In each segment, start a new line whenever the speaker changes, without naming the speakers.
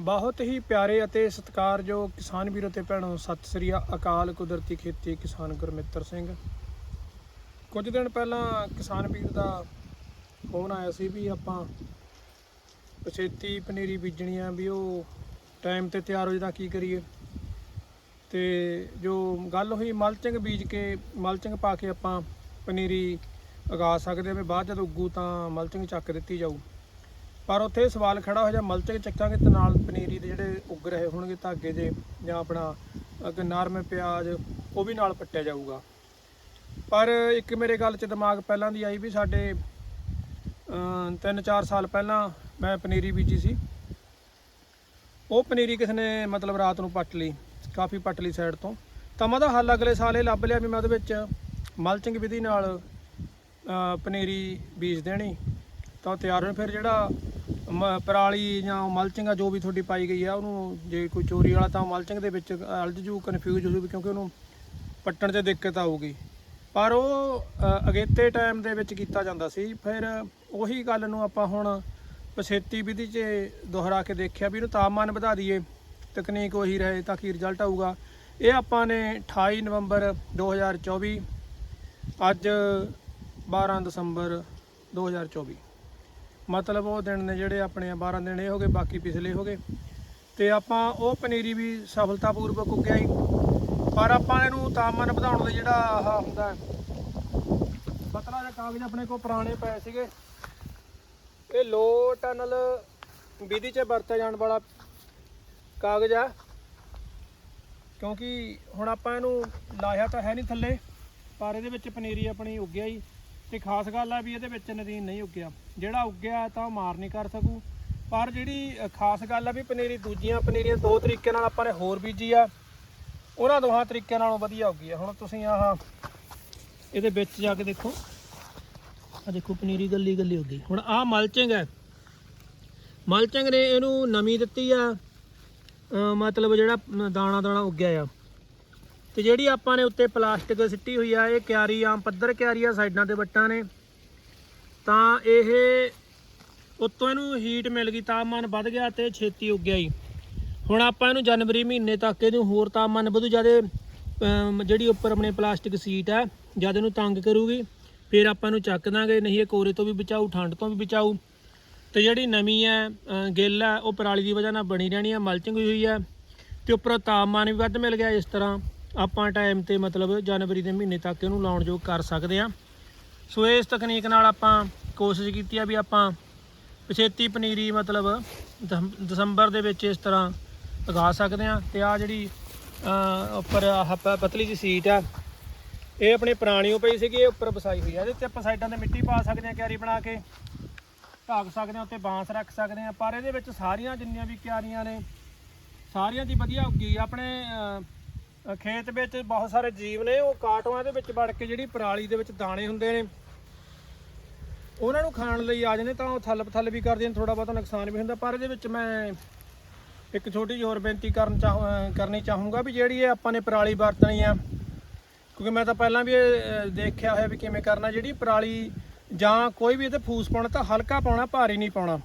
ਬਹੁਤ ਹੀ ਪਿਆਰੇ ਅਤੇ ਸਤਿਕਾਰਯੋਗ ਕਿਸਾਨ ਵੀਰੋ ਤੇ ਭੈਣੋ, ਸਤਿ ਸ੍ਰੀ ਅਕਾਲ ਕੁਦਰਤੀ ਖੇਤੀ ਕਿਸਾਨ ਗੁਰਮਿੱਤਰ ਸਿੰਘ। ਕੁਝ ਦਿਨ ਪਹਿਲਾਂ ਕਿਸਾਨ ਵੀਰ ਦਾ ਫੋਨ ਆਇਆ ਸੀ ਵੀ ਆਪਾਂ ਪਛੇਤੀ ਪਨੀਰੀ ਬੀਜਣੀ ਆ ਵੀ ਉਹ ਟਾਈਮ ਤੇ ਤਿਆਰ ਹੋ ਜਾਂਦਾ ਕੀ ਕਰੀਏ। ਤੇ ਜੋ ਗੱਲ ਹੋਈ, ਮਲਚਿੰਗ ਬੀਜ ਕੇ, ਮਲਚਿੰਗ ਪਾ ਕੇ ਆਪਾਂ ਪਨੀਰੀ ਉਗਾ ਸਕਦੇ ਆ, ਵੀ ਬਾਅਦ ਜਦੋਂ ਉੱਗੂ ਤਾਂ ਮਲਚਿੰਗ ਚੱਕ ਦਿੱਤੀ ਜਾਊ। ਪਰ ਉੱਥੇ ਸਵਾਲ ਖੜਾ ਹੋ ਜਾ ਮਲਚਿੰਗ ਚੱਕਾਂਗੇ ਤੇ ਨਾਲ ਪਨੀਰੀ ਦੇ ਜਿਹੜੇ ਉੱਗ ਰਹੇ ਹੋਣਗੇ ਧਾਗੇ ਦੇ ਜਾਂ ਆਪਣਾ ਅੱਗੇ ਨਰਮ ਪਿਆਜ਼, ਉਹ ਵੀ ਨਾਲ ਪੱਟਿਆ ਜਾਊਗਾ। ਪਰ ਇੱਕ ਮੇਰੇ ਗੱਲ 'ਚ ਦਿਮਾਗ ਪਹਿਲਾਂ ਦੀ ਆਈ ਵੀ ਸਾਡੇ 3-4 ਸਾਲ ਪਹਿਲਾਂ ਮੈਂ ਪਨੀਰੀ ਬੀਜੀ ਸੀ। ਉਹ ਪਨੀਰੀ ਕਿਸ ਨੇ ਮਤਲਬ ਰਾਤ ਨੂੰ ਪੱਟ ਲਈ, ਕਾਫੀ ਪੱਟ ਲਈ ਸਾਈਡ ਤੋਂ। ਤਾਂ ਮੈਂ ਉਹਦਾ ਹੱਲ ਅਗਲੇ ਸਾਲ ਇਹ ਲੱਭ ਲਿਆ ਵੀ ਮੈਂ ਉਹਦੇ ਵਿੱਚ ਮਲਚਿੰਗ ਵਿਧੀ ਨਾਲ ਪਨੀਰੀ ਬੀਜ ਦੇਣੀ। ਤਾਂ ਤਿਆਰ ਹੋਣ ਫਿਰ ਜਿਹੜਾ ਮ- ਪਰਾਲੀ ਜਾਂ ਮਲਚਿੰਗ ਆ ਜੋ ਵੀ ਤੁਹਾਡੀ ਪਾਈ ਗਈ ਆ ਉਹਨੂੰ ਜੇ ਕੋਈ ਚੋਰੀ ਵਾਲਾ ਤਾਂ ਮਲਚਿੰਗ ਦੇ ਵਿੱਚ ਅਲਝ ਜੂ ਕਨਫਿਊਜ਼ ਹੋ ਜੂ ਕਿਉਂਕਿ ਉਹਨੂੰ ਪੱਟਣ 'ਚ ਦਿੱਕਤ ਆਊਗੀ। ਪਰ ਉਹ ਅ, ਅਗੇਤੇ ਟਾਈਮ ਦੇ ਵਿੱਚ ਕੀਤਾ ਜਾਂਦਾ ਸੀ। ਫਿਰ ਉਹੀ ਗੱਲ ਨੂੰ ਆਪਾਂ ਹੁਣ ਪਛੇਤੀ ਵਿਧੀ 'ਚ ਦੁਹਰਾ ਕੇ ਦੇਖਿਆ ਵੀ ਇਹਨੂੰ ਤਾਪਮਾਨ ਵਧਾ ਦਈਏ ਤਕਨੀਕ ਉਹੀ ਰਹੇ ਤਾਂ ਕੀ ਰਿਜ਼ਲਟ ਆਊਗਾ। ਇਹ ਆਪਾਂ ਨੇ 28 ਨਵੰਬਰ 2024 ਅੱਜ 12 ਦਸੰਬਰ 2024 ਮਤਲਬ ਉਹ ਦਿਨ ਨੇ ਜਿਹੜੇ ਆਪਣੇ 12 ਦਿਨ ਇਹ ਹੋ ਗਏ ਬਾਕੀ ਪਿਛਲੇ ਹੋ ਗਏ। ਤੇ ਆਪਾਂ ਉਹ ਪਨੀਰੀ ਵੀ ਸਫਲਤਾਪੂਰਵਕ ਉੱਗਿਆ ਹੀ ਪਰ ਆਪਾਂ ਇਹਨੂੰ ਤਾਪਮਾਨ ਵਧਾਉਣ ਲਈ ਜਿਹੜਾ ਆਹ ਹੁੰਦਾ ਹੈ, ਪਤਲਾ ਜਿਹਾ ਕਾਗਜ਼ ਆਪਣੇ ਕੋਲ ਪੁਰਾਣੇ ਪਏ ਸੀਗੇ। ਇਹ ਲੋ ਟਨਲ ਵਿਧੀ 'ਚ ਵਰਤਿਆ ਜਾਣ ਵਾਲਾ ਕਾਗਜ਼ ਆ। ਕਿਉਂਕਿ ਹੁਣ ਆਪਾਂ ਇਹਨੂੰ ਲਾਇਆ ਤਾਂ ਹੈ ਨਹੀਂ ਥੱਲੇ ਪਰ ਇਹਦੇ ਵਿੱਚ ਪਨੀਰੀ ਆਪਣੀ ਉੱਗਿਆ ਹੀ ਤੇ ਖਾਸ ਗੱਲ ਆ ਵੀ ਇਹਦੇ ਵਿੱਚ ਨਦੀਨ ਨਹੀਂ ਉੱਗਿਆ। ਜਿਹੜਾ ਉੱਗਿਆ ਤਾਂ ਉਹ ਮਾਰ ਨਹੀਂ ਕਰ ਸਕੂ। ਪਰ ਜਿਹੜੀ ਖਾਸ ਗੱਲ ਆ ਵੀ ਪਨੀਰੀ ਦੂਜੀਆਂ, ਪਨੀਰੀਆਂ ਦੋ ਤਰੀਕੇ ਨਾਲ ਆਪਾਂ ਨੇ ਹੋਰ ਬੀਜੀ ਆ। ਉਹਨਾਂ ਦੋਹਾਂ ਤਰੀਕਿਆਂ ਨਾਲੋਂ ਵਧੀਆ ਉੱਗੀ ਆ। ਹੁਣ ਤੁਸੀਂ ਆਹ ਇਹਦੇ ਵਿੱਚ ਜਾ ਕੇ ਦੇਖੋ। ਆ ਦੇਖੋ ਪਨੀਰੀ ਗੱਲੀ ਗੱਲੀ ਹੋ ਗਈ ਹੁਣ ਆਹ ਮਲਚਿੰਗ ਹੈ। ਮਲਚਿੰਗ ਨੇ ਇਹਨੂੰ ਨਮੀ ਦਿੱਤੀ ਆ। ਮਤਲਬ ਜਿਹੜਾ ਦਾਣਾ ਦਾਣਾ ਉੱਗਿਆ ਆ। ਤੇ ਜਿਹੜੀ ਆਪਾਂ ਨੇ ਉੱਤੇ ਪਲਾਸਟਿਕ ਸਿੱਟੀ ਹੋਈ ਆ, ਇਹ ਕਿਆਰੀ ਆਮ ਪੱਧਰ ਕਿਆਰੀ ਆ ਸਾਈਡਾਂ ਤੇ ਵੱਟਾਂ ਨੇ। ਤਾਂ ਇਹ ਉੱਤੋਂ ਇਹਨੂੰ ਹੀਟ ਮਿਲ ਗਈ, ਤਾਪਮਾਨ ਵੱਧ ਗਿਆ ਤੇ ਛੇਤੀ ਉੱਗਿਆ ਜੀ। ਹੁਣ ਆਪਾਂ ਇਹਨੂੰ ਜਨਵਰੀ ਮਹੀਨੇ ਤੱਕ ਇਹਨੂੰ ਹੋਰ ਤਾਪਮਾਨ ਵਧੂ, ਜਿਆਦੇ ਜਿਹੜੀ ਉੱਪਰ ਆਪਣੇ ਪਲਾਸਟਿਕ ਸੀਟ ਆ ਜਦ ਇਹਨੂੰ ਤੰਗ ਕਰੂਗੀ। ਫਿਰ ਆਪਾਂ ਇਹਨੂੰ ਚੱਕ ਦਾਂਗੇ, ਨਹੀਂ ਇਹ ਕੋਰੇ ਤੋਂ ਵੀ ਬਚਾਊ, ਠੰਡ ਤੋਂ ਵੀ ਬਚਾਊ। ਤੇ ਜਿਹੜੀ ਨਵੀਂ ਹੈ ਗਿੱਲ ਹੈ ਉਹ ਪਰਾਲੀ ਦੀ ਵਜ੍ਹਾ ਨਾਲ ਬਣੀ ਰਹਿਣੀ ਹੈ ਮਲਚਿੰਗ ਹੋਈ ਹੋਈ ਹੈ ਤੇ ਉੱਪਰੋਂ ਤਾਪਮਾਨ ਵੀ ਵੱਧ ਮਿਲ ਗਿਆ ਇਸ ਤਰ੍ਹਾਂ। ਆਪਾਂ ਟਾਈਮ ਤੇ ਮਤਲਬ ਜਨਵਰੀ ਦੇ ਮਹੀਨੇ ਤੱਕ ਇਹਨੂੰ ਲਾਉਣ ਯੋਗ ਕਰ ਸਕਦੇ ਆ ਸੋ ਇਸ ਤਕਨੀਕ ਨਾਲ ਆਪਾਂ ਕੋਸ਼ਿਸ਼ ਕੀਤੀ ਆ ਵੀ ਆਪਾਂ ਪਛੇਤੀ ਪਨੀਰੀ ਮਤਲਬ ਦਸੰ- ਦਸੰਬਰ ਦੇ ਵਿੱਚ ਇਸ ਤਰ੍ਹਾਂ ਉਗਾ ਸਕਦੇ ਆ ਤੇ ਆ ਜਿਹੜੀ ਉੱਪਰ ਆਹ ਪਤਲੀ ਜੀ ਸੀਟ ਆ, ਇਹ ਆਪਣੀ ਪੁਰਾਣੀ ਓ ਪਈ ਸੀਗੀ, ਇਹ ਉੱਪਰ ਵਸਾਈ ਹੋਈ ਆ। ਇਹਦੇ ਤੇ ਆਪਾਂ ਸਾਈਡਾਂ ਤੇ ਮਿੱਟੀ ਪਾ ਸਕਦੇ ਆ ਕਿਆਰੀ ਬਣਾ ਕੇ ਢਾਕ ਸਕਦੇ ਆ ਉੱਤੇ ਬਾਂਸ ਰੱਖ ਸਕਦੇ ਆ ਪਰ ਇਹਦੇ ਵਿੱਚ ਸਾਰੀਆਂ ਜਿੰਨੀਆਂ ਵੀ ਕਿਆਰੀਆਂ ਨੇ, ਸਾਰੀਆਂ ਦੀ ਵਧੀਆ ਉੱਗੀ ਆਪਣੇ ਖੇਤ ਵਿੱਚ ਬਹੁਤ ਸਾਰੇ ਜੀਵ ਨੇ, ਉਹ ਕਾਟੋਆਂ ਦੇ ਵਿੱਚ ਵੜ ਕੇ ਜਿਹੜੀ ਪਰਾਲੀ ਦੇ ਵਿੱਚ ਦਾਣੇ ਹੁੰਦੇ ਨੇ। ਉਹਨਾਂ ਨੂੰ ਖਾਣ ਲਈ ਆ ਜਾਂਦੇ ਤਾਂ ਉਹ ਥੱਲ ਥੱਲ ਵੀ ਕਰਦੇ ਨੇ ਥੋੜਾ ਬਹੁਤਾ ਨੁਕਸਾਨ ਵੀ ਹੁੰਦਾ। ਪਰ ਇਹਦੇ ਵਿੱਚ ਮੈਂ ਇੱਕ ਛੋਟੀ ਜਿਹੀ ਹੋਰ ਬੇਨਤੀ ਕਰਨ ਚਾਹ ਕਰਨੀ ਚਾਹੂੰਗਾ ਵੀ ਜਿਹੜੀ ਇਹ ਆਪਾਂ ਨੇ ਪਰਾਲੀ ਵਰਤਣੀ ਆ, ਕਿਉਂਕਿ ਮੈਂ ਤਾਂ ਪਹਿਲਾਂ ਵੀ ਇਹ ਦੇਖਿਆ ਹੋਇਆ ਵੀ ਕਿਵੇਂ ਕਰਨਾ। ਜਿਹੜੀ ਪਰਾਲੀ ਜਾਂ ਕੋਈ ਵੀ ਇਹਦੇ ਫੂਸ ਪਾਉਣਾ ਤਾਂ ਹਲਕਾ ਪਾਉਣਾ, ਭਾਰੀ ਨਹੀਂ ਪਾਉਣਾ।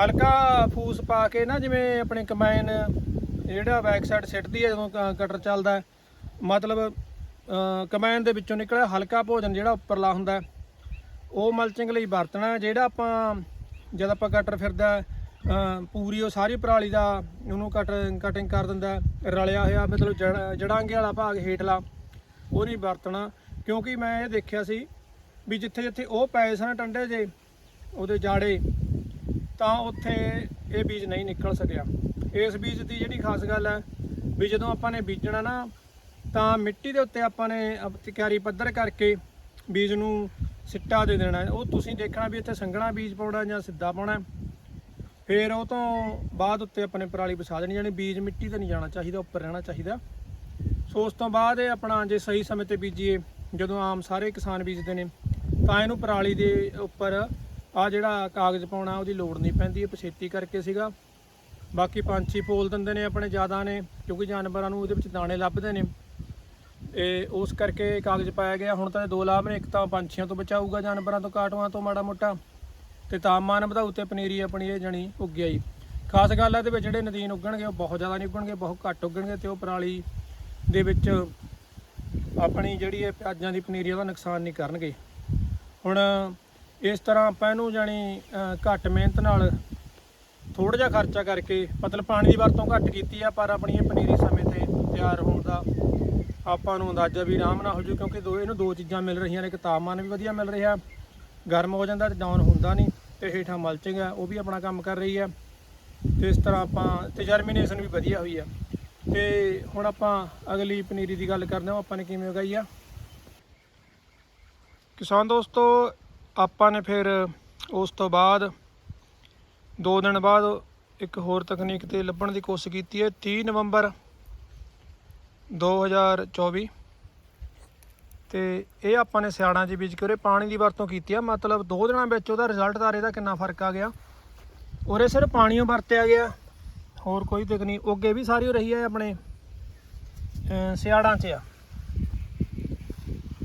ਹਲਕਾ ਫੂਸ ਪਾ ਕੇ ਨਾ, ਜਿਵੇਂ ਆਪਣੇ ਕੰਬਾਈਨ ਜਿਹੜਾ ਬੈਕ ਸਾਈਡ ਸਿੱਟਦੀ ਹੈ ਜਦੋਂ ਕ- ਕਟਰ ਚੱਲਦਾ ਹੈ, ਮਤਲਬ ਕਮੈਨ ਦੇ ਵਿੱਚੋਂ ਨਿਕਲਿਆ ਹਲਕਾ ਭੋਜਨ ਜਿਹੜਾ ਉੱਪਰਲਾ ਹੁੰਦਾ ਹੈ, ਉਹ ਮਲਚਿੰਗ ਲਈ ਵਰਤਣਾ ਜਿਹੜਾ ਆਪਾਂ ਜਦ ਆਪਾਂ ਕਟਰ ਫਿਰਦਾ ਹੈ, ਅ, ਪੂਰੀ ਉਹ ਸਾਰੀ ਪਰਾਲੀ ਦਾ ਉਹਨੂੰ ਕਟ ਕਟਿੰਗ ਕਰ ਦਿੰਦਾ ਹੈ, ਰਲਿਆ ਹੋਇਆ ਮਤਲਬ ਜੜ- ਜੜਾਂਗੇ ਵਾਲਾ ਭਾਗ ਹੇਠਲਾ ਉਹ ਨਹੀਂ ਵਰਤਣਾ ਕਿਉਂਕਿ ਮੈਂ ਇਹ ਦੇਖਿਆ ਸੀ ਵੀ ਜਿੱਥੇ ਜਿੱਥੇ ਉਹ ਪਏ ਸਨ ਟੰਡੇ ਜੇ ਉਹਦੇ ਜਾੜੇ ਤਾਂ ਉੱਥੇ ਇਹ ਬੀਜ ਨਹੀਂ ਨਿਕਲ ਸਕਿਆ। ਇਸ ਬੀਜ ਦੀ ਜਿਹੜੀ ਖਾਸ ਗੱਲ ਹੈ, ਵੀ ਜਦੋਂ ਆਪਾਂ ਨੇ ਬੀਜਣਾ ਨਾ, ਤਾਂ ਮਿੱਟੀ ਦੇ ਉੱਤੇ ਆਪਾਂ ਨੇ ਅਪ- ਪੱਧਰ ਕਰਕੇ ਬੀਜ ਨੂੰ ਸਿੱਟਾ ਦੇ ਦੇਣਾ ਉਹ ਤੁਸੀਂ ਦੇਖਣਾ ਵੀ ਇੱਥੇ ਸੰਘਣਾ ਬੀਜ ਪਾਉਣਾ ਜਾਂ ਸਿੱਧਾ ਪਾਉਣਾ ਫਿਰ ਉਹ ਤੋਂ ਬਾਅਦ ਉੱਤੇ ਆਪਣੇ ਪਰਾਲੀ ਵਿਛਾ ਦੇਣੀ ਜਾਣੀ ਬੀਜ ਮਿੱਟੀ ਤੇ ਨਹੀਂ ਜਾਣਾ ਚਾਹੀਦਾ, ਉੱਪਰ ਰਹਿਣਾ ਚਾਹੀਦਾ। ਸੋ ਉਸ ਤੋਂ ਬਾਅਦ ਇਹ ਆਪਣਾ ਜੇ ਸਹੀ ਸਮੇਂ ਤੇ ਬੀਜੀਏ, ਜਦੋਂ ਆਮ ਸਾਰੇ ਕਿਸਾਨ ਬੀਜਦੇ ਨੇ, ਤਾਂ ਇਹਨੂੰ ਪਰਾਲੀ ਦੇ ਉੱਪਰ ਆ ਜਿਹੜਾ ਕਾਗਜ਼ ਪਾਉਣਾ, ਉਹਦੀ ਲੋੜ ਨਹੀਂ ਪੈਂਦੀ, ਇਹ ਪਛੇਤੀ ਕਰਕੇ ਸੀਗਾ। ਬਾਕੀ ਪੰਛੀ ਪੋਲ ਦਿੰਦੇ ਨੇ ਆਪਣੇ ਜ਼ਿਆਦਾ ਨੇ, ਕਿਉਂਕਿ ਜਾਨਵਰਾਂ ਨੂੰ ਉਹਦੇ ਵਿੱਚ ਦਾਣੇ ਲੱਭਦੇ ਨੇ। ਇਹ ਉਸ ਕਰਕੇ ਕਾਗਜ਼ ਪਾਇਆ ਗਿਆ, ਹੁਣ ਤਾਂ ਇਹ ਦੋ ਲਾਭ ਨੇ, ਇੱਕ ਤਾਂ ਪੰਛੀਆਂ ਤੋਂ ਬਚਾਊਗਾ, ਜਾਨਵਰਾਂ ਤੋਂ ਕਾਟਵਾਂ ਤੋਂ ਮਾੜਾ ਮੋਟਾ। ਤੇ ਤਾਪਮਾਨ ਵਧਾਊ ਤੇ ਪਨੀਰੀ ਆਪਣੀ ਇਹ ਜਣੀ ਉੱਗਿਆ ਜੀ ਖਾਸ ਗੱਲ ਹੈ ਇਹਦੇ ਵਿੱਚ ਜਿਹੜੇ ਨਦੀਨ ਉੱਗਣਗੇ, ਉਹ ਬਹੁਤ ਜ਼ਿਆਦਾ ਨਹੀਂ ਉੱਗਣਗੇ, ਬਹੁਤ ਘੱਟ ਉੱਗਣਗੇ ਤੇ ਉਹ ਪਰਾਲੀ ਦੇ ਵਿੱਚ ਆਪਣੀ ਜਿਹੜੀ ਇਹ ਪਿਆਜ਼ਾਂ ਦੀ ਪਨੀਰੀ ਉਹਦਾ ਨੁਕਸਾਨ ਨਹੀਂ ਕਰਨਗੇ। ਹੁਣ ਇਸ ਤਰ੍ਹਾਂ ਆਪਾਂ ਇਹਨੂੰ ਜਾਣੀ ਘੱਟ ਮਿਹਨਤ ਨਾਲ ਥੋੜਾ ਜਿਹਾ ਖਰਚਾ ਕਰਕੇ ਮਤਲਬ ਪਾਣੀ ਦੀ ਵਰਤੋਂ ਘੱਟ ਕੀਤੀ ਆ, ਪਰ ਆਪਣੀ ਇਹ ਪਨੀਰੀ ਸਮੇਂ ਤੇ ਤਿਆਰ ਹੋਣ ਦਾ ਆਪਾਂ ਨੂੰ ਅੰਦਾਜ਼ਾ ਵੀ ਆਰਾਮ ਨਾਲ ਹੋ ਜੂ, ਕਿਉਂਕਿ ਦੋ ਇਹਨੂੰ ਦੋ ਚੀਜ਼ਾਂ ਮਿਲ ਰਹੀਆਂ ਨੇ, ਇੱਕ ਤਾਪਮਾਨ ਵੀ ਵਧੀਆ ਮਿਲ ਰਿਹਾ, ਗਰਮ ਹੋ ਜਾਂਦਾ ਤੇ ਡਾਊਨ ਹੁੰਦਾ ਨਹੀਂ, ਤੇ ਹੇਠਾਂ ਮਲਚਿੰਗ ਆ, ਉਹ ਵੀ ਆਪਣਾ ਕੰਮ ਕਰ ਰਹੀ ਆ, ਤੇ ਇਸ ਤਰ੍ਹਾਂ ਆਪਾਂ, ਤੇ ਜਰਮੀਨੇਸ਼ਨ ਵੀ ਵਧੀਆ ਹੋਈ ਆ। ਤੇ ਹੁਣ ਆਪਾਂ ਅਗਲੀ ਪਨੀਰੀ ਦੀ ਗੱਲ ਕਰਦੇ ਹਾਂ ਆਪਾਂ ਨੇ ਕਿਵੇਂ ਉਗਾਈ ਆ। ਕਿਸਾਨ ਦੋਸਤੋ, ਆਪਾਂ ਨੇ ਫਿਰ ਉਸ ਤੋਂ ਬਾਅਦ ਦੋ ਦਿਨ ਬਾਅਦ ਇੱਕ ਹੋਰ ਤਕਨੀਕ ਤੇ ਲੱਭਣ ਦੀ ਕੋਸ਼ਿਸ਼ ਕੀਤੀ ਹੈ 30 ਨਵੰਬਰ 2024 ਤੇ ਇਹ ਆਪਾਂ ਨੇ ਸਿਆੜਾਂ 'ਚ ਬੀਜ ਕੇ ਉਹਦੇ ਪਾਣੀ ਦੀ ਵਰਤੋਂ ਕੀਤੀ ਆ, ਮਤਲਬ ਦੋ ਦਿਨਾਂ ਵਿੱਚ ਉਹਦਾ ਰਿਜ਼ਲਟ ਦਾ ਇਹਦਾ ਕਿੰਨਾ ਫ਼ਰਕ ਆ ਗਿਆ। ਉਹਦੇ ਸਿਰ ਪਾਣੀਓ ਵਰਤਿਆ ਗਿਆ। ਹੋਰ ਕੋਈ ਤਕਨੀਕ, ਅੱਗੇ ਵੀ ਸਾਰੀ ਹੋ ਰਹੀ ਹੈ ਆਪਣੇ ਸਿਆੜਾਂ 'ਚ ਆ।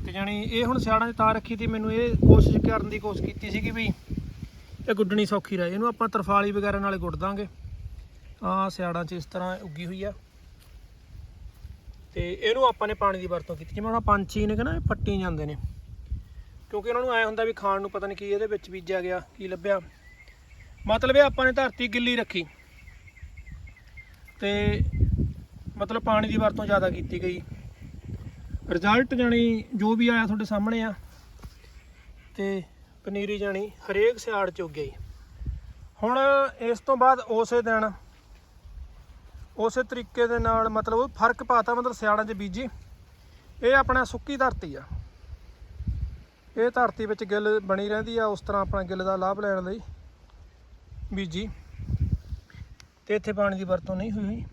ਤੇ ਜਾਣੀ ਇਹ ਹੁਣ ਸਿਆੜਾਂ 'ਚ ਤਾਂ ਰੱਖੀ ਤੀ ਮੈਨੂੰ ਇਹ ਕੋਸ਼ਿਸ਼ ਕਰਨ ਦੀ ਕੋਸ਼ਿਸ਼ ਕੀਤੀ ਸੀ ਕਿ ਵੀ ਇਹ ਗੁੱਡਣੀ ਸੌਖੀ ਰਹੇ, ਇਹਨੂੰ ਆਪਾਂ ਤਰਫਾਲੀ ਵਗੈਰਾ ਨਾਲ ਗੁੱਡ ਦਾਂਗੇ। ਆ ਸਿਆੜਾਂ 'ਚ ਇਸ ਤਰ੍ਹਾਂ ਉੱਗੀ ਹੋਈ ਆ। ਤੇ ਇਹਨੂੰ ਆਪਾਂ ਨੇ ਪਾਣੀ ਦੀ ਵਰਤੋਂ ਕੀਤੀ। ਜਿਵੇਂ ਹੁਣ ਪੰਛੀ ਨੇ ਕਹਿੰਦਾ ਫੱਟੀ ਜਾਂਦੇ ਨੇ। ਕਿਉਂਕਿ ਉਹਨਾਂ ਨੂੰ ਐ ਹੁੰਦਾ ਵੀ ਖਾਣ ਨੂੰ ਪਤਾ ਨਹੀਂ ਕੀ ਇਹਦੇ ਵਿੱਚ ਬੀਜਿਆ ਗਿਆ, ਕੀ ਲੱਭਿਆ। ਮਤਲਬ ਇਹ ਆਪਾਂ ਨੇ ਧਰਤੀ ਗਿੱਲੀ ਰੱਖੀ। ਤੇ ਮਤਲਬ ਪਾਣੀ ਦੀ ਵਰਤੋਂ ਜ਼ਿਆਦਾ ਕੀਤੀ ਗਈ। ਰਿਜ਼ਲਟ ਜਾਣੀ ਜੋ ਵੀ ਆਇਆ ਤੁਹਾਡੇ ਸਾਹਮਣੇ ਆ। ਤੇ ਪਨੀਰੀ ਜਾਣੀ, ਹਰੇਕ ਸਿਆੜ ਚ ਉੱਗੇ ਗਈ ਹੁਣ ਇਸ ਤੋਂ ਬਾਅਦ ਉਸੇ ਦਿਨ, ਉਸੇ ਤਰੀਕੇ ਦੇ ਨਾਲ ਮਤਲਬ ਫ਼ਰਕ ਪਾਤਾ ਮਤਲਬ ਸਿਆੜਾਂ 'ਚ ਬੀਜੀ। ਇਹ ਆਪਣਾ ਸੁੱਕੀ ਧਰਤੀ ਆ। ਇਹ ਧਰਤੀ ਵਿੱਚ ਗਿੱਲ ਬਣੀ ਰਹਿੰਦੀ ਆ, ਉਸ ਤਰ੍ਹਾਂ ਆਪਣਾ ਗਿੱਲ ਦਾ ਲਾਭ ਲੈਣ ਲਈ ਬੀਜੀ। ਤੇ ਇੱਥੇ ਪਾਣੀ ਦੀ ਵਰਤੋਂ ਨਹੀਂ ਹੋਈ ਹੋਈ।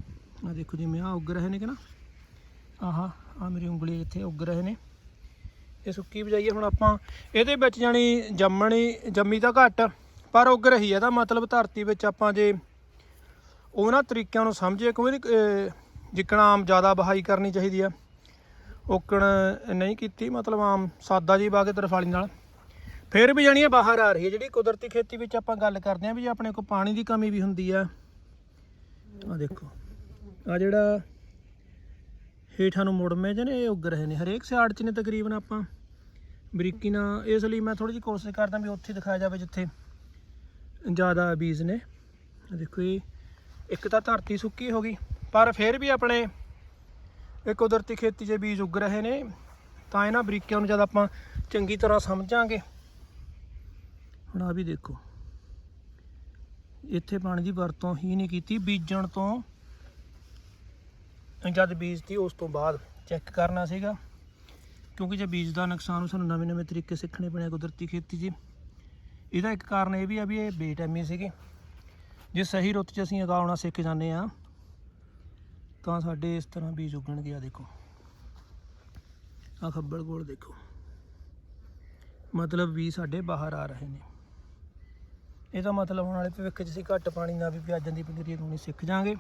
ਆ ਦੇਖੋ ਜਿਵੇਂ ਆ ਉੱਗ ਰਹੇ ਨੇ ਕਿ ਨਾ? ਆਹਾ ਆ ਮੇਰੀ ਉਂਗਲੀ ਇੱਥੇ ਉੱਗ ਰਹੇ ਨੇ। ਇਹ ਸੁੱਕੀ ਬਜਾਈ ਹੈ ਹੁਣ ਆਪਾਂ ਇਹਦੇ ਵਿੱਚ ਜਾਣੀ ਜੰਮਣੀ, ਜੰਮੀ ਤਾਂ ਘੱਟ, ਪਰ ਉੱਗ ਰਹੀ ਹੈ। ਤਾਂ ਮਤਲਬ ਧਰਤੀ ਵਿੱਚ ਆਪਾਂ ਜੇ ਉਹਨਾਂ ਤਰੀਕਿਆਂ ਨੂੰ ਸਮਝੇ ਕਿਉਂਕਿ ਜਿੱਕਣਾ ਆਮ ਜ਼ਿਆਦਾ ਬਹਾਈ ਕਰਨੀ ਚਾਹੀਦੀ ਆ ਓਕਣ ਨਹੀਂ ਕੀਤੀ, ਮਤਲਬ ਆਮ ਸਾਦਾ ਜੀ ਬਾਗੇ ਤਰਫਾਲੀ ਨਾਲ। ਫਿਰ ਵੀ ਜਾਣੀ ਬਾਹਰ ਆ ਰਹੀ ਹੈ। ਜਿਹੜੀ ਕੁਦਰਤੀ ਖੇਤੀ ਵਿੱਚ ਆਪਾਂ ਗੱਲ ਕਰਦੇ ਆ ਵੀ ਜੇ ਆਪਣੇ ਕੋਲ ਪਾਣੀ ਦੀ ਕਮੀ ਵੀ ਹੁੰਦੀ ਆ ਆ ਦੇਖੋ ਆ ਜਿਹੜਾ ਹੇਠਾਂ ਨੂੰ ਮੁੜਮੇ ਜਿਹੇ ਨੇ ਇਹ ਉੱਗ ਰਹੇ ਨੇ, ਹਰੇਕ ਸਿਆੜ 'ਚ ਨੇ ਤਕਰੀਬਨ ਆਪਾਂ। ਬਰੀਕੀ ਨਾਲ ਇਸ ਲਈ ਮੈਂ ਥੋੜੀ ਜਿਹੀ ਕੋਸ਼ਿਸ਼ ਕਰਦਾ ਵੀ ਉੱਥੇ ਦਿਖਾਇਆ ਜਾਵੇ ਜਿੱਥੇ ਜ਼ਿਆਦਾ ਬੀਜ ਨੇ। ਦੇਖੋ ਇਹ ਇੱਕ ਤਾਂ ਧਰਤੀ ਸੁੱਕੀ ਹੋ ਗਈ, ਪਰ ਫਿਰ ਵੀ ਆਪਣੇ ਇਹ ਕੁਦਰਤੀ ਖੇਤੀ 'ਚ ਬੀਜ ਉੱਗ ਰਹੇ ਨੇ, ਤਾਂ ਇਹਨਾਂ ਬਰੀਕੀਆਂ ਨੂੰ ਜਦ ਆਪਾਂ ਚੰਗੀ ਤਰ੍ਹਾਂ ਸਮਝਾਂਗੇ। ਹੁਣ ਆ ਵੀ ਦੇਖੋ, ਇੱਥੇ ਪਾਣੀ ਦੀ ਵਰਤੋਂ ਹੀ ਨਹੀਂ ਕੀਤੀ, ਬੀਜਣ ਤੋਂ ਜਦ ਬੀਜਤੀ ਉਸ ਤੋਂ ਬਾਅਦ ਚੈੱਕ ਕਰਨਾ ਸੀਗਾ। ਕਿਉਂਕਿ ਜੇ ਬੀਜ ਦਾ ਨੁਕਸਾਨ ਸਾਨੂੰ ਨਵੇਂ ਨਵੇਂ ਤਰੀਕੇ ਸਿੱਖਣੇ ਪੈਣੇ ਕੁਦਰਤੀ ਖੇਤੀ 'ਚ ਇਹਦਾ ਇੱਕ ਕਾਰਨ ਇਹ ਵੀ ਆ ਵੀ ਇਹ ਬੇਟੈਮੀ ਸੀਗੀ। ਜੇ ਸਹੀ ਰੁੱਤ 'ਚ ਅਸੀਂ ਉਗਾਉਣਾ ਸਿੱਖ ਜਾਂਦੇ ਆ, ਤਾਂ ਸਾਡੇ ਇਸ ਤਰ੍ਹਾਂ ਬੀਜ ਉੱਗਣਗੇ ਆ ਦੇਖੋ। ਆ ਖੱਬਲ ਕੋਲ ਦੇਖੋ। ਮਤਲਬ ਵੀ ਸਾਡੇ ਬਾਹਰ ਆ ਰਹੇ ਨੇ। ਇਹਦਾ ਮਤਲਬ ਹੁਣ ਵਾਲੇ ਭਵਿੱਖ 'ਚ ਅਸੀਂ ਘੱਟ ਪਾਣੀ ਨਾਲ ਵੀ ਪਿਆਜ਼ਾਂ ਦੀ ਪਨੀਰੀ ਉਗਾਉਣੀ ਸਿੱਖ ਜਾਾਂਗੇ।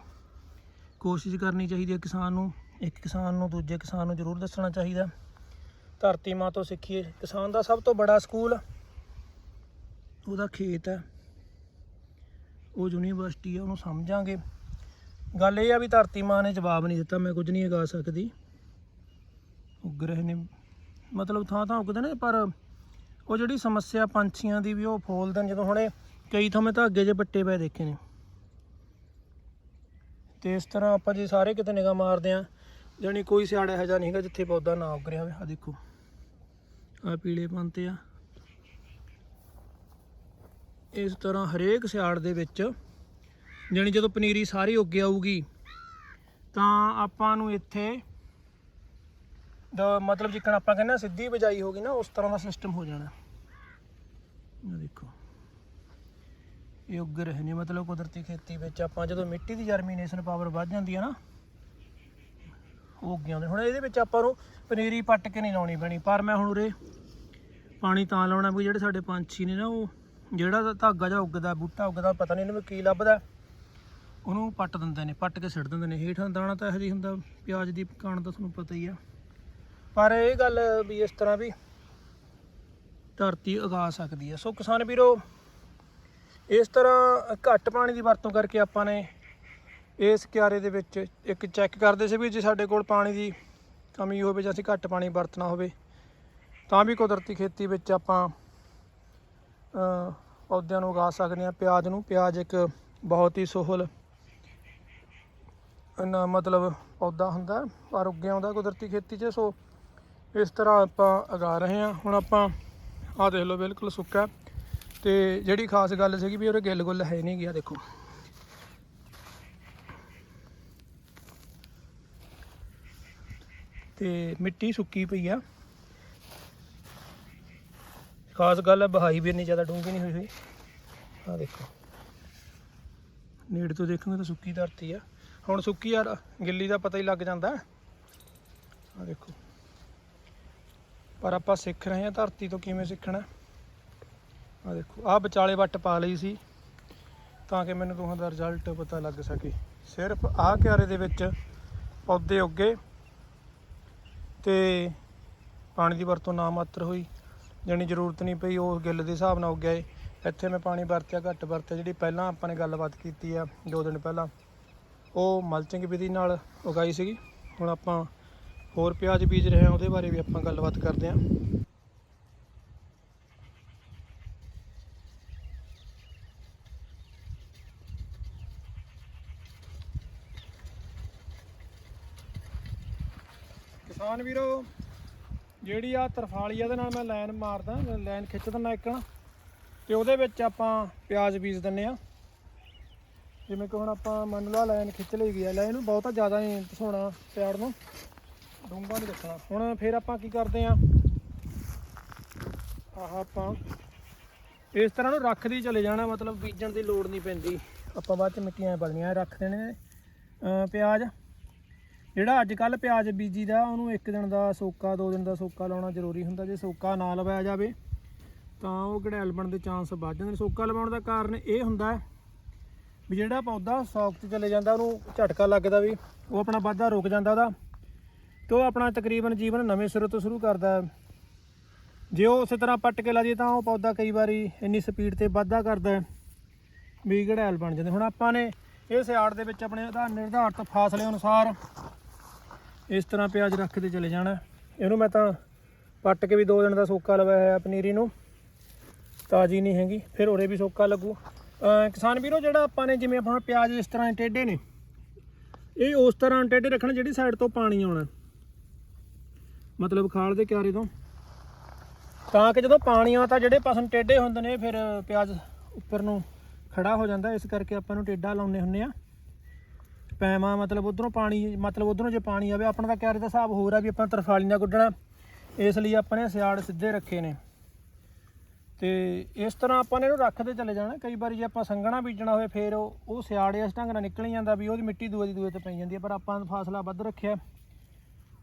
ਕੋਸ਼ਿਸ਼ ਕਰਨੀ ਚਾਹੀਦੀ ਹੈ ਕਿਸਾਨ ਨੂੰ, ਇੱਕ ਕਿਸਾਨ ਨੂੰ, ਦੂਜੇ ਕਿਸਾਨ ਨੂੰ ਜ਼ਰੂਰ ਦੱਸਣਾ ਚਾਹੀਦਾ। ਧਰਤੀ ਮਾਂ ਤੋਂ ਸਿੱਖੀਏ, ਕਿਸਾਨ ਦਾ ਸਭ ਤੋਂ ਬੜਾ ਸਕੂਲ ਉਹਦਾ ਖੇਤ ਹੈ। ਉਹ ਯੂਨੀਵਰਸਿਟੀ ਹੈ, ਉਹਨੂੰ ਸਮਝਾਂਗੇ। ਗੱਲ ਇਹ ਆ ਵੀ ਧਰਤੀ ਮਾਂ ਨੇ ਜਵਾਬ ਨਹੀਂ ਦਿੱਤਾ, ਮੈਂ ਕੁਝ ਨਹੀਂ ਉਗਾ ਸਕਦੀ। ਉੱਗ ਰਹੇ ਨੇ, ਮਤਲਬ ਥਾਂ ਥਾਂ ਉੱਗਦੇ ਨੇ, ਪਰ ਉਹ ਜਿਹੜੀ ਸਮੱਸਿਆ ਪੰਛੀਆਂ ਦੀ ਵੀ ਉਹ ਫੋਲਦੇ ਨੇ, ਜਦੋਂ ਹੁਣੇ ਕਈ ਥਾਂ ਮੈਂ ਤਾਂ ਅੱਗੇ ਜੇ ਪੱਟੇ ਪਏ ਦੇਖੇ ਨੇ। ਤੇ ਇਸ ਤਰ੍ਹਾਂ ਆਪਾਂ ਜੇ ਸਾਰੇ ਕਿਤੇ ਨਿਗਾਹ ਮਾਰਦੇ ਆ ਜਾਣੀ ਕੋਈ ਸਿਆੜਾ ਇਹੋ ਜਿਹਾ ਨਹੀਂ ਹੈਗਾ ਜਿੱਥੇ ਪੌਦਾ ਨਾ ਉੱਗ ਰਿਹਾ ਹੋਵੇ। ਆ ਦੇਖੋ ਆ ਪੀਲੇ ਪੰਤੇ ਆ। ਇਸ ਤਰ੍ਹਾਂ ਹਰੇਕ ਸਿਆੜ ਦੇ ਵਿੱਚ, ਜਾਣੀ ਜਦੋਂ ਪਨੀਰੀ ਸਾਰੀ ਉੱਗ ਆਊਗੀ, ਤਾਂ ਆਪਾਂ ਨੂੰ ਇੱਥੇ ਦਾ ਮਤਲਬ ਜਿੱਕਣ ਆਪਾਂ ਕਹਿੰਦੇ ਆ ਸਿੱਧੀ ਬਜਾਈ ਹੋਗੀ ਨਾ, ਉਸ ਤਰ੍ਹਾਂ ਦਾ ਸਿਸਟਮ ਹੋ ਜਾਣਾ। ਇਹ ਦੇਖੋ। ਇਹ ਉੱਗ ਰਹੇ ਨੇ, ਮਤਲਬ ਕੁਦਰਤੀ ਖੇਤੀ ਵਿੱਚ ਆਪਾਂ ਜਦੋਂ ਮਿੱਟੀ ਦੀ ਜਰਮੀਨੇਸ਼ਨ ਪਾਵਰ ਵੱਧ ਜਾਂਦੀ ਹੈ ਨਾ, ਉਹ ਉੱਗ ਜਾਂਦੇ ਹੁਣ ਇਹਦੇ ਵਿੱਚ ਆਪਾਂ ਨੂੰ ਪਨੀਰੀ ਪੱਟ ਕੇ ਨਹੀਂ ਲਾਉਣੀ ਪੈਣੀ, ਪਰ ਮੈਂ ਹੁਣ ਉਰੇ ਪਾਣੀ ਤਾਂ ਲਾਉਣਾ, ਵੀ ਜਿਹੜੇ ਸਾਡੇ ਪੰਛੀ ਨੇ ਨਾ ਉਹ, ਜਿਹੜਾ ਧਾਗਾ ਜਿਹਾ ਉੱਗਦਾ, ਬੂਟਾ ਉੱਗਦਾ, ਪਤਾ ਨਹੀਂ ਇਹਨੂੰ ਕੀ ਲੱਭਦਾ। ਉਹਨੂੰ ਪੱਟ ਦਿੰਦੇ ਨੇ, ਪੱਟ ਕੇ ਸਿੱਟ ਦਿੰਦੇ ਨੇ। ਹੇਠਾਂ ਦਾਣਾ ਤਾਂ ਇਹੋ ਜਿਹੀ ਹੁੰਦਾ, ਪਿਆਜ਼ ਦੀ ਪਕਾਣ ਦਾ ਤੁਹਾਨੂੰ ਪਤਾ ਹੀ ਆ। ਪਰ ਇਹ ਗੱਲ ਵੀ ਇਸ ਤਰ੍ਹਾਂ ਵੀ ਧਰਤੀ ਉਗਾ ਸਕਦੀ ਹੈ ਸੋ ਕਿਸਾਨ ਵੀਰੋ ਇਸ ਤਰ੍ਹਾਂ ਘੱਟ ਪਾਣੀ ਦੀ ਵਰਤੋਂ ਕਰਕੇ ਆਪਾਂ ਨੇ ਇਸ ਕਿਆਰੇ ਦੇ ਵਿੱਚ ਇੱਕ ਚੈੱਕ ਕਰਦੇ ਸੀ ਵੀ ਜੇ ਸਾਡੇ ਕੋਲ ਪਾਣੀ ਦੀ ਕਮੀ ਹੋਵੇ ਜਾਂ ਅਸੀਂ ਘੱਟ ਪਾਣੀ ਵਰਤਣਾ ਹੋਵੇ, ਤਾਂ ਵੀ ਕੁਦਰਤੀ ਖੇਤੀ ਵਿੱਚ ਆਪਾਂ ਪੌਦਿਆਂ ਨੂੰ ਉਗਾ ਸਕਦੇ ਹਾਂ। ਪਿਆਜ਼ ਨੂੰ, ਪਿਆਜ਼ ਇੱਕ ਬਹੁਤ ਹੀ ਸੋਹਲ ਨਾ ਮਤਲਬ ਪੌਦਾ ਹੁੰਦਾ, ਪਰ ਉੱਗਿਆ ਆਉਂਦਾ ਕੁਦਰਤੀ ਖੇਤੀ 'ਚ। ਸੋ ਇਸ ਤਰ੍ਹਾਂ ਆਪਾਂ ਉਗਾ ਰਹੇ ਹਾਂ। ਹੁਣ ਆਪਾਂ ਆਹ ਦੇਖ ਲਓ, ਬਿਲਕੁਲ ਸੁੱਕਾ ਤੇ ਜਿਹੜੀ ਖਾਸ ਗੱਲ ਸੀਗੀ ਵੀ ਉਹਦੇ ਗਿੱਲ ਗੁੱਲ ਹੈ ਨਹੀਂ ਗਿਆ, ਦੇਖੋ। ਤੇ ਮਿੱਟੀ ਸੁੱਕੀ ਪਈ ਆ। ਖਾਸ ਗੱਲ ਹੈ ਬਹਾਈ ਵੀ ਇੰਨੀ ਜ਼ਿਆਦਾ ਡੂੰਘੀ ਨਹੀਂ ਹੋਈ ਹੋਈ। ਆ ਦੇਖੋ। ਨੇੜੇ ਤੋਂ ਦੇਖੋਗੇ ਤਾਂ ਸੁੱਕੀ ਧਰਤੀ ਆ। ਹੁਣ ਸੁੱਕੀ ਆ ਗਿੱਲੀ ਦਾ ਪਤਾ ਹੀ ਲੱਗ ਜਾਂਦਾ। ਆ ਦੇਖੋ। ਪਰ ਆਪਾਂ ਸਿੱਖ ਰਹੇ ਹਾਂ ਧਰਤੀ ਤੋਂ ਕਿਵੇਂ ਸਿੱਖਣਾ। ਆ ਦੇਖੋ ਆ ਵਿਚਾਲੇ ਵੱਟ ਪਾ ਲਈ ਸੀ ਤਾਂ ਕਿ ਮੈਨੂੰ ਦੋਹਾਂ ਦਾ ਰਿਜ਼ਲਟ ਪਤਾ ਲੱਗ ਸਕੇ। ਸਿਰਫ ਆਹ ਕਿਆਰੇ ਦੇ ਵਿੱਚ ਪੌਦੇ ਉੱਗੇ ਤੇ ਪਾਣੀ ਦੀ ਵਰਤੋਂ ਨਾ ਮਾਤਰ ਹੋਈ। ਜਾਣੀ ਜ਼ਰੂਰਤ ਨਹੀਂ ਪਈ, ਉਹ ਗਿੱਲ ਦੇ ਹਿਸਾਬ ਨਾਲ ਉੱਗਿਆ ਏ ਇੱਥੇ ਮੈਂ ਪਾਣੀ ਵਰਤਿਆ, ਘੱਟ ਵਰਤਿਆ। ਜਿਹੜੀ ਪਹਿਲਾਂ ਆਪਾਂ ਨੇ ਗੱਲਬਾਤ ਕੀਤੀ ਆ, ਦੋ ਦਿਨ ਪਹਿਲਾਂ, ਉਹ ਮਲਚਿੰਗ ਵਿਧੀ ਨਾਲ ਉਗਾਈ ਸੀਗੀ। ਹੁਣ ਆਪਾਂ ਹੋਰ ਪਿਆਜ਼ ਬੀਜ ਰਹੇ ਹਾਂ, ਉਹਦੇ ਬਾਰੇ ਵੀ ਆਪਾਂ ਗੱਲਬਾਤ ਕਰਦੇ ਹਾਂ। ਕਿਸਾਨ ਵੀਰੋ, ਜਿਹੜੀ ਆ ਤਰਫਾਲੀ ਆ, ਇਹਦੇ ਨਾਲ ਮੈਂ ਲਾਈਨ ਮਾਰਦਾ, ਲਾਈਨ ਖਿੱਚ ਦਿੰਦਾ ਇੱਕ ਨਾ। ਤੇ ਉਹਦੇ ਵਿੱਚ ਆਪਾਂ ਪਿਆਜ਼ ਬੀਜ ਦਿੰਨੇ ਆ। ਜਿਵੇਂ ਕਿ ਹੁਣ ਆਪਾਂ ਮੰਨ ਲਾ ਲਾਈਨ ਖਿੱਚ ਲਈ ਗਈ ਆ, ਲਾਈਨ ਨੂੰ ਬਹੁਤਾ ਜ਼ਿਆਦਾ ਨਹੀਂ ਧਸਾਉਣਾ ਪਿਆੜ ਨੂੰ। ਡੂੰਘਾ ਨਹੀਂ ਰੱਖਣਾ ਹੁਣ ਫਿਰ ਆਪਾਂ ਕੀ ਕਰਦੇ ਆ? ਆਹ ਆਪਾਂ ਇਸ ਤਰ੍ਹਾਂ ਨੂੰ ਰੱਖਦੀ ਚਲੇ ਜਾਣਾ, ਮਤਲਬ ਬੀਜਣ ਦੀ ਲੋੜ ਨਹੀਂ ਪੈਂਦੀ। ਆਪਾਂ ਬਾਅਦ ਚ ਮਿੱਟੀਆਂ ਬਲਣੀਆਂ ਰੱਖ ਦੇਣੇ ਪਿਆਜ਼। ਜਿਹੜਾ ਅੱਜ ਕੱਲ ਪਿਆਜ਼ ਬੀਜੀ ਦਾ ਉਹਨੂੰ ਇੱਕ ਦਿਨ ਦਾ ਸੋਕਾ, ਦੋ ਦਿਨ ਦਾ ਸੋਕਾ ਲਾਉਣਾ ਜ਼ਰੂਰੀ ਹੁੰਦਾ। ਜੇ ਸੋਕਾ ਨਾ ਲਵਾਇਆ ਜਾਵੇ, ਤਾਂ ਉਹ ਗੜੈਲ ਬਣਨ ਦੇ ਚਾਂਸ ਵੱਧ ਜਾਂਦੇ ਨੇ। ਸੋਕਾ ਲਵਾਉਣ ਦਾ ਕਾਰਨ ਇਹ ਹੁੰਦਾ ਵੀ ਜਿਹੜਾ ਪੌਦਾ ਸੌਕ 'ਚ ਚਲੇ ਜਾਂਦਾ, ਉਹਨੂੰ ਝਟਕਾ ਲੱਗਦਾ ਵੀ ਉਹ ਆਪਣਾ ਵਾਧਾ ਰੁਕ ਜਾਂਦਾ ਉਹਦਾ ਤੇ ਉਹ ਆਪਣਾ ਤਕਰੀਬਨ ਜੀਵਨ ਨਵੇਂ ਸਿਰੇ ਤੋਂ ਸ਼ੁਰੂ ਕਰਦਾ ਜੇ ਉਹ ਉਸੇ ਤਰ੍ਹਾਂ ਪੱਟ ਕੇ ਲਾ ਜੇ ਤਾਂ ਉਹ ਪੌਦਾ ਕਈ ਵਾਰੀ ਇੰਨੀ ਸਪੀਡ ਤੇ ਵਾਧਾ ਕਰਦਾ ਵੀ ਗੜੈਲ ਬਣ ਜਾਂਦੇ। ਹੁਣ ਆਪਾਂ ਨੇ ਇਹ ਸਿਆੜ ਦੇ ਵਿੱਚ ਆਪਣੇ ਉਹਦਾ ਨਿਰਧਾਰਤ ਫਾਸਲੇ ਅਨੁਸਾਰ ਇਸ ਤਰ੍ਹਾਂ ਪਿਆਜ਼ ਰੱਖ ਕੇ ਚਲੇ ਜਾਣਾ। ਇਹਨੂੰ ਮੈਂ ਤਾਂ ਪੱਟ ਕੇ ਵੀ ਦੋ ਦਿਨ ਦਾ ਸੋਕਾ ਲਵਾਇਆ ਹੋਇਆ ਪਨੀਰੀ ਨੂੰ। ਤਾਜ਼ੀ ਨਹੀਂ ਹੈਗੀ, ਫਿਰ ਉਰੇ ਵੀ ਸੋਕਾ ਲੱਗੂ। ਕਿਸਾਨ ਵੀਰੋ, ਜਿਹੜਾ ਆਪਾਂ ਨੇ ਜਿਵੇਂ ਆਪਣਾ ਪਿਆਜ਼ ਇਸ ਤਰ੍ਹਾਂ ਟੇਢੇ ਨੇ, ਇਹ ਉਸ ਤਰ੍ਹਾਂ ਟੇਢੇ ਰੱਖਣਾ ਜਿਹੜੀ ਸਾਈਡ ਤੋਂ ਪਾਣੀ ਆਉਣਾ। ਮਤਲਬ ਖਾਲ ਦੇ ਕਿਆਰੇ ਤੋਂ। ਤਾਂ ਕਿ ਜਦੋਂ ਪਾਣੀ ਆ ਤਾਂ ਜਿਹੜੇ ਪਾਸੋਂ ਟੇਢੇ ਹੁੰਦੇ ਨੇ, ਫਿਰ ਪਿਆਜ਼ ਉੱਪਰ ਨੂੰ ਖੜਾ ਹੋ ਜਾਂਦਾ। ਇਸ ਕਰਕੇ ਆਪਾਂ ਨੂੰ ਟੇਢਾ ਲਾਉਨੇ ਹੁੰਨੇ ਆ। ਪੈਮਾ ਮਤਲਬ ਉਧਰੋਂ ਪਾਣੀ, ਮਤਲਬ ਉਧਰੋਂ ਜੇ ਪਾਣੀ ਆਵੇ, ਆਪਣਾ ਤਾਂ ਕਿਆਰੇ ਦਾ ਹਿਸਾਬ ਹੋਰ ਆ ਵੀ ਆਪਾਂ ਤਰਫਾਲੀ ਨਾਲ ਗੁੱਡਣਾ। ਇਸ ਲਈ ਆਪਾਂ ਨੇ ਸਿਆੜ ਸਿੱਧੇ ਰੱਖੇ ਨੇ। ਤੇ ਇਸ ਤਰ੍ਹਾਂ ਆਪਾਂ ਨੇ ਇਹਨੂੰ ਰੱਖਦੇ ਚਲੇ ਜਾਣਾ। ਕਈ ਵਾਰੀ ਜੇ ਆਪਾਂ ਸੰਘਣਾ ਬੀਜਣਾ ਹੋਵੇ, ਫਿਰ ਉਹ ਸਿਆੜ ਇਸ ਢੰਗ ਨਾਲ ਨਿਕਲ ਹੀ ਜਾਂਦਾ ਵੀ ਉਹਦੀ ਮਿੱਟੀ ਦੂਏ ਦੀ ਦੂਏ ਤੇ ਪਈ ਜਾਂਦੀ ਹੈ ਪਰ ਆਪਾਂ ਫਾਸਲਾ ਵੱਧ ਰੱਖਿਆ।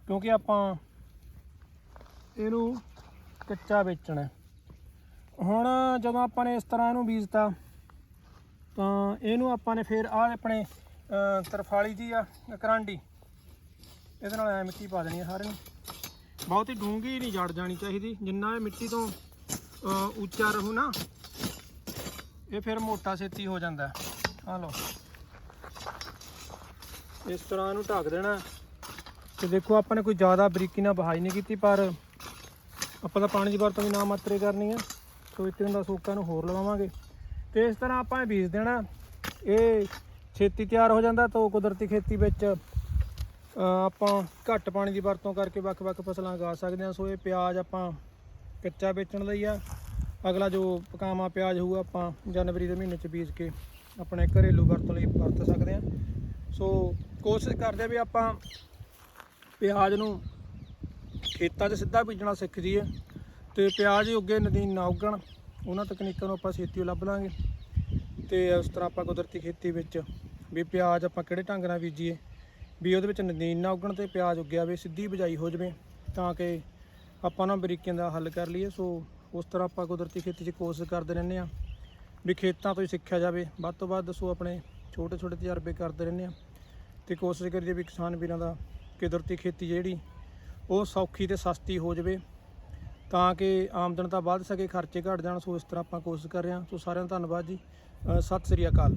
ਕਿਉਂਕਿ ਆਪਾਂ ਇਹਨੂੰ ਕੱਚਾ ਵੇਚਣਾ। ਹੁਣ ਜਦੋਂ ਆਪਾਂ ਨੇ ਇਸ ਤਰ੍ਹਾਂ ਇਹਨੂੰ ਬੀਜਤਾ, ਤਾਂ ਇਹਨੂੰ ਆਪਾਂ ਨੇ ਫਿਰ ਆਹ ਆਪਣੇ ਤਰਫਾਲੀ ਜੀ ਆ ਕਰਾਂਡੀ। ਇਹਦੇ ਨਾਲ ਐ ਮਿੱਟੀ ਪਾ ਦੇਣੀ ਆ ਸਾਰੇ ਨੂੰ। ਬਹੁਤ ਹੀ ਡੂੰਘੀ ਨਹੀਂ ਜੜ ਜਾਣੀ ਚਾਹੀਦੀ। ਜਿੰਨਾ ਇਹ ਮਿੱਟੀ ਤੋਂ ਉੱਚਾ ਰਹੂ ਨਾ, ਇਹ ਫਿਰ ਮੋਟਾ ਛੇਤੀ ਹੋ ਜਾਂਦਾ। ਆ ਲਓ। ਇਸ ਤਰ੍ਹਾਂ ਇਹਨੂੰ ਢੱਕ ਦੇਣਾ। ਤੇ ਦੇਖੋ, ਆਪਾਂ ਨੇ ਕੋਈ ਜ਼ਿਆਦਾ ਬਰੀਕੀ ਨਾਲ ਬਹਾਈ ਨਹੀਂ ਕੀਤੀ, ਪਰ ਆਪਾਂ ਤਾਂ ਪਾਣੀ ਦੀ ਵਰਤੋਂ ਵੀ ਨਾ ਮਾਤਰੇ ਕਰਨੀ ਹੈ ਸੋ ਇੱਕ ਦਿਨ ਦਾ ਸੋਕਾ ਨੂੰ ਹੋਰ ਲਵਾਵਾਂਗੇ। ਤੇ ਇਸ ਤਰ੍ਹਾਂ ਆਪਾਂ ਇਹ ਬੀਜ ਦੇਣਾ। ਇਹ ਛੇਤੀ ਤਿਆਰ ਹੋ ਜਾਂਦਾ ਤਾਂ ਕੁਦਰਤੀ ਖੇਤੀ ਵਿੱਚ ਆਪਾਂ ਘੱਟ ਪਾਣੀ ਦੀ ਵਰਤੋਂ ਕਰਕੇ ਵੱਖ-ਵੱਖ ਫਸਲਾਂ ਉਗਾ ਸਕਦੇ ਹਾਂ। ਸੋ ਇਹ ਪਿਆਜ਼ ਆਪਾਂ ਕੱਚਾ ਵੇਚਣ ਲਈ ਆ। ਅਗਲਾ ਜੋ ਪਕਾਮਾ ਪਿਆਜ਼ ਹੋਊਗਾ ਆਪਾਂ ਜਨਵਰੀ ਦੇ ਮਹੀਨੇ ਚ ਬੀਜ ਕੇ ਆਪਣੇ ਘਰੇਲੂ ਵਰਤੋਂ ਲਈ ਵਰਤ ਸਕਦੇ ਹਾਂ। ਸੋ ਕੋਸ਼ਿਸ਼ ਕਰਦੇ ਆ ਵੀ ਆਪਾਂ ਪਿਆਜ਼ ਨੂੰ ਖੇਤਾਂ 'ਚ ਸਿੱਧਾ ਬੀਜਣਾ ਸਿੱਖ ਜੀਏ ਤੇ ਪਿਆਜ਼ ਉੱਗੇ ਨਦੀਨ ਨਾ ਉੱਗਣ। ਉਹਨਾਂ ਤਕਨੀਕਾਂ ਨੂੰ ਆਪਾਂ ਛੇਤੀ ਲੱਭ ਲਾਂਗੇ। ਤੇ ਉਸ ਤਰ੍ਹਾਂ ਆਪਾਂ ਕੁਦਰਤੀ ਖੇਤੀ ਵਿੱਚ ਵੀ ਪਿਆਜ਼ ਆਪਾਂ ਕਿਹੜੇ ਢੰਗ ਨਾਲ ਬੀਜੀਏ, ਵੀ ਉਹਦੇ ਵਿੱਚ ਨਦੀਨ ਨਾ ਉੱਗਣ ਤੇ ਪਿਆਜ਼ ਉੱਗਿਆ ਵੇ, ਸਿੱਧੀ ਬਿਜਾਈ ਹੋ ਜਵੇ ਤਾਂ ਕਿ ਆਪਾਂ ਉਹਨਾਂ ਬਰੀਕੀਆਂ ਦਾ ਹੱਲ ਕਰ ਲਈਏ। ਸੋ ਉਸ ਤਰ੍ਹਾਂ ਆਪਾਂ ਕੁਦਰਤੀ ਖੇਤੀ 'ਚ ਕੋਸ਼ਿਸ਼ ਕਰਦੇ ਰਹਿੰਦੇ ਆ ਵੀ ਖੇਤਾਂ ਤੋਂ ਹੀ ਸਿੱਖਿਆ ਜਾਵੇ। ਵੱਧ ਤੋਂ ਵੱਧ ਸੋ ਆਪਣੇ ਛੋਟੇ ਛੋਟੇ ਤਜਰਬੇ ਕਰਦੇ ਰਹਿੰਦੇ ਆ ਤੇ ਕੋਸ਼ਿਸ਼ ਕਰੀਏ ਵੀ ਕਿਸਾਨ ਵੀਰਾਂ ਦਾ ਕੁਦਰਤੀ ਖੇਤੀ ਜਿਹੜੀ ਉਹ ਸੌਖੀ ਤੇ ਸਸਤੀ ਹੋ ਜਾਵੇ ਤਾਂ ਕਿ ਆਮਦਨ ਤਾਂ ਵੱਧ ਸਕੇ, ਖਰਚੇ ਘਟ ਜਾਣ। ਸੋ ਇਸ ਤਰ੍ਹਾਂ ਆਪਾਂ ਕੋਸ਼ਿਸ਼ ਕਰ ਰਹੇ ਹਾਂ। ਸੋ ਸਾਰਿਆਂ ਦਾ ਧੰਨਵਾਦ ਜੀ। ਸਤਿ ਸ੍ਰੀ ਅਕਾਲ।